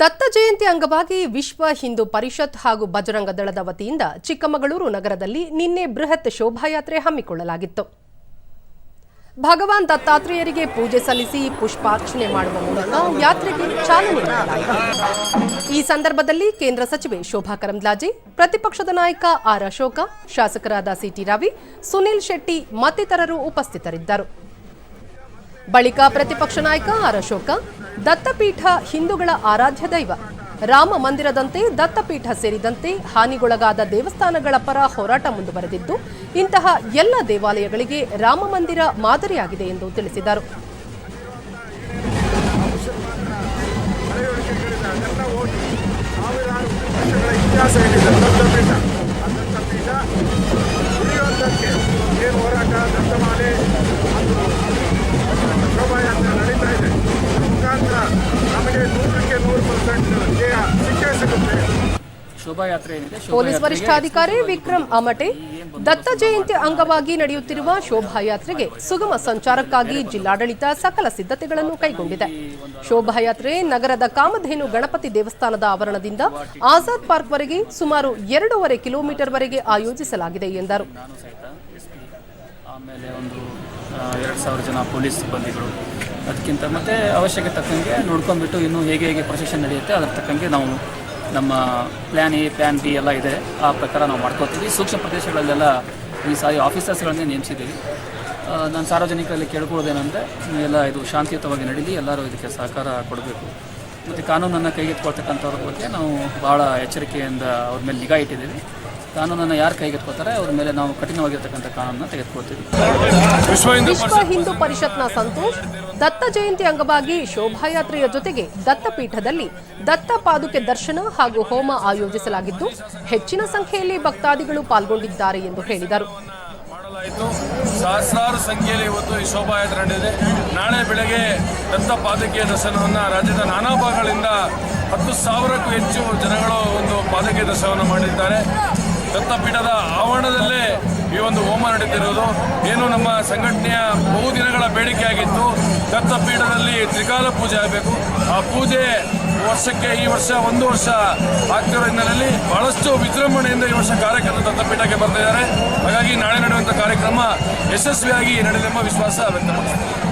ದತ್ತ ಜಯಂತಿ ಅಂಗವಾಗಿ ವಿಶ್ವ ಹಿಂದೂ ಪರಿಷತ್ ಹಾಗೂ ಬಜರಂಗ ದಳದ ವತಿಯಿಂದ ಚಿಕ್ಕಮಗಳೂರು ನಗರದಲ್ಲಿ ನಿನ್ನೆ ಬೃಹತ್ ಶೋಭಾಯಾತ್ರೆ ಹಮ್ಮಿಕೊಳ್ಳಲಾಗಿತ್ತು. ಭಗವಾನ್ ದತ್ತಾತ್ರೇಯರಿಗೆ ಪೂಜೆ ಸಲ್ಲಿಸಿ ಪುಷ್ಪಾರ್ಚನೆ ಮಾಡುವ ಮೂಲಕ ಯಾತ್ರೆಗೆ ಚಾಲನೆ ನೀಡಲಾಯಿತು. ಈ ಸಂದರ್ಭದಲ್ಲಿ ಕೇಂದ್ರ ಸಚಿವೆ ಶೋಭಾ ಕರಂದ್ಲಾಜೆ, ಪ್ರತಿಪಕ್ಷದ ನಾಯಕ ಆರ್ ಅಶೋಕ, ಶಾಸಕರಾದ ಸಿಟಿ ರವಿ, ಸುನಿಲ್ ಶೆಟ್ಟಿ ಮತ್ತಿತರರು ಉಪಸ್ಥಿತರಿದ್ದರು. ಬಳಿಕ ಪ್ರತಿಪಕ್ಷ ನಾಯಕ ಆರ್ ಅಶೋಕ, ದತ್ತಪೀಠ ಹಿಂದೂಗಳ ಆರಾಧ್ಯ ದೈವ. ರಾಮ ಮಂದಿರದಂತೆ ದತ್ತಪೀಠ ಸೇರಿದಂತೆ ಹಾನಿಗೊಳಗಾದ ದೇವಸ್ಥಾನಗಳ ಪರ ಹೋರಾಟ ಮುಂದುವರೆದಿದ್ದು, ಇಂತಹ ಎಲ್ಲ ದೇವಾಲಯಗಳಿಗೆ ರಾಮ ಮಂದಿರ ಮಾದರಿಯಾಗಿದೆ ಎಂದು ತಿಳಿಸಿದರು. ಪೊಲೀಸ್ ವರಿಷ್ಠಾಧಿಕಾರಿ ವಿಕ್ರಮ್ ಅಮಟೆ ದತ್ತ ಜಯಂತಿ ಅಂಗವಾಗಿ ನಡೆಯುತ್ತಿರುವ ಶೋಭಾಯಾತ್ರೆಗೆ ಸುಗಮ ಸಂಚಾರಕ್ಕಾಗಿ ಜಿಲ್ಲಾಡಳಿತ ಸಕಲ ಸಿದ್ಧತೆಗಳನ್ನು ಕೈಗೊಂಡಿದೆ. ಶೋಭಾಯಾತ್ರೆ ನಗರದ ಕಾಮಧೇನು ಗಣಪತಿ ದೇವಸ್ಥಾನದ ಆವರಣದಿಂದ ಆಜಾದ್ ಪಾರ್ಕ್ವರೆಗೆ ಸುಮಾರು ಎರಡೂವರೆ ಕಿಲೋಮೀಟರ್ ವರೆಗೆ ಆಯೋಜಿಸಲಾಗಿದೆ ಎಂದರು. ನಾನು ಸಹಿತ ಎಸ್ ಪಿ ಆಮೇಲೆ ಒಂದು ಎರಡು ಸಾವಿರ ಜನ ಪೊಲೀಸ್ ಸಿಬ್ಬಂದಿಗಳು ಅದಕ್ಕಿಂತ ಮತ್ತೆ ಅವಶ್ಯಕತೆ ತಕ್ಕಂಗೆ ನೋಡ್ಕೊಂಡ್ಬಿಟ್ಟು ಇನ್ನು ಹೇಗೆ ಹೇಗೆ ಪ್ರೊಸೆಷನ್ ನಡೆಯುತ್ತೆ ಅದರ ತಕ್ಕಂಗೆ ನಾವು ನಮ್ಮ ಪ್ಲ್ಯಾನ್ ಎ ಪ್ಲ್ಯಾನ್ ಬಿ ಎಲ್ಲ ಇದೆ. ಆ ಪ್ರಕಾರ ನಾವು ಮಾಡ್ಕೋತೀವಿ. ಸೂಕ್ಷ್ಮ ಪ್ರದೇಶಗಳಲ್ಲೆಲ್ಲ ಈ ಸಾರಿ ಆಫೀಸರ್ಸ್ಗಳನ್ನೇ ನೇಮಿಸಿದ್ದೀವಿ. ನಾನು ಸಾರ್ವಜನಿಕರಲ್ಲಿ ಕೇಳ್ಕೊಳ್ಳೋದೇನೆಂದರೆ ಎಲ್ಲ ಇದು ಶಾಂತಿಯುತವಾಗಿ ನಡೀಲಿ, ಎಲ್ಲರೂ ಇದಕ್ಕೆ ಸಹಕಾರ ಕೊಡಬೇಕು. ಮತ್ತು ಕಾನೂನನ್ನು ಕೈಗೆತ್ಕೊಳ್ತಕ್ಕಂಥವ್ರ ಬಗ್ಗೆ ನಾವು ಭಾಳ ಎಚ್ಚರಿಕೆಯಿಂದ ಅವ್ರ ಮೇಲೆ ನಿಗಾ ಇಟ್ಟಿದ್ದೀವಿ. ಕಾನೂನನ್ನು ಯಾರು ಕೈಗೆತ್ಕೋತಾರೆ ಅವ್ರ ಮೇಲೆ ನಾವು ಕಠಿಣವಾಗಿರ್ತಕ್ಕಂಥ ಕಾನೂನನ್ನು ತೆಗೆದುಕೊಳ್ತೀವಿ. ವಿಶ್ವ ಹಿಂದೂ ಪರಿಷತ್ನ ಸಂತೋಷ್ ದತ್ತ ಜಯಂತಿ ಅಂಗವಾಗಿ ಶೋಭಾಯಾತ್ರೆಯ ಜೊತೆಗೆ ದತ್ತಪೀಠದಲ್ಲಿ ದತ್ತ ಪಾದುಕೆ ದರ್ಶನ ಹಾಗೂ ಹೋಮ ಆಯೋಜಿಸಲಾಗಿದ್ದು ಹೆಚ್ಚಿನ ಸಂಖ್ಯೆಯಲ್ಲಿ ಭಕ್ತಾದಿಗಳು ಪಾಲ್ಗೊಂಡಿದ್ದಾರೆ ಎಂದು ಹೇಳಿದರು. ಸಹಸ್ರಾರು ಸಂಖ್ಯೆಯಲ್ಲಿ ಇವತ್ತು ಈ ಶೋಭಾಯಾತ್ರೆ ನಡೆದಿದೆ. ನಾಳೆ ಬೆಳಗ್ಗೆ ದತ್ತ ಪಾದಕೀಯ ದರ್ಶನವನ್ನು ರಾಜ್ಯದ ನಾನಾ ಭಾಗಗಳಿಂದ ಹತ್ತು ಸಾವಿರಕ್ಕೂ ಹೆಚ್ಚು ಜನಗಳು ಒಂದು ಪಾದಕೀಯ ದರ್ಶನವನ್ನು ಮಾಡಿದ್ದಾರೆ. ದತ್ತಪೀಠದ ಆವರಣದಲ್ಲೇ ಈ ಒಂದು ಹೋಮ ನಡೀತಿರೋದು. ಏನು ನಮ್ಮ ಸಂಘಟನೆಯ ಬಹುದಿನಗಳ ಬೇಡಿಕೆ ಆಗಿತ್ತು. ದತ್ತಪೀಠದಲ್ಲಿ ತ್ರಿಕಾಲ ಪೂಜೆ ಆಗಬೇಕು. ಆ ಪೂಜೆ ವರ್ಷಕ್ಕೆ ಈ ವರ್ಷ ಒಂದು ವರ್ಷ ಆಗ್ತಿರೋ ಹಿನ್ನೆಲೆಯಲ್ಲಿ ಬಹಳಷ್ಟು ವಿಜೃಂಭಣೆಯಿಂದ ಈ ವರ್ಷ ಕಾರ್ಯಕ್ರಮ ದತ್ತಪೀಠಕ್ಕೆ ಬರ್ತಾ ಇದ್ದಾರೆ. ಹಾಗಾಗಿ ನಾಳೆ ನಡೆಯುವಂಥ ಕಾರ್ಯಕ್ರಮ ಯಶಸ್ವಿಯಾಗಿ ನಡೆದೆಂಬ ವಿಶ್ವಾಸ ವ್ಯಕ್ತಪಡಿಸಿದೆ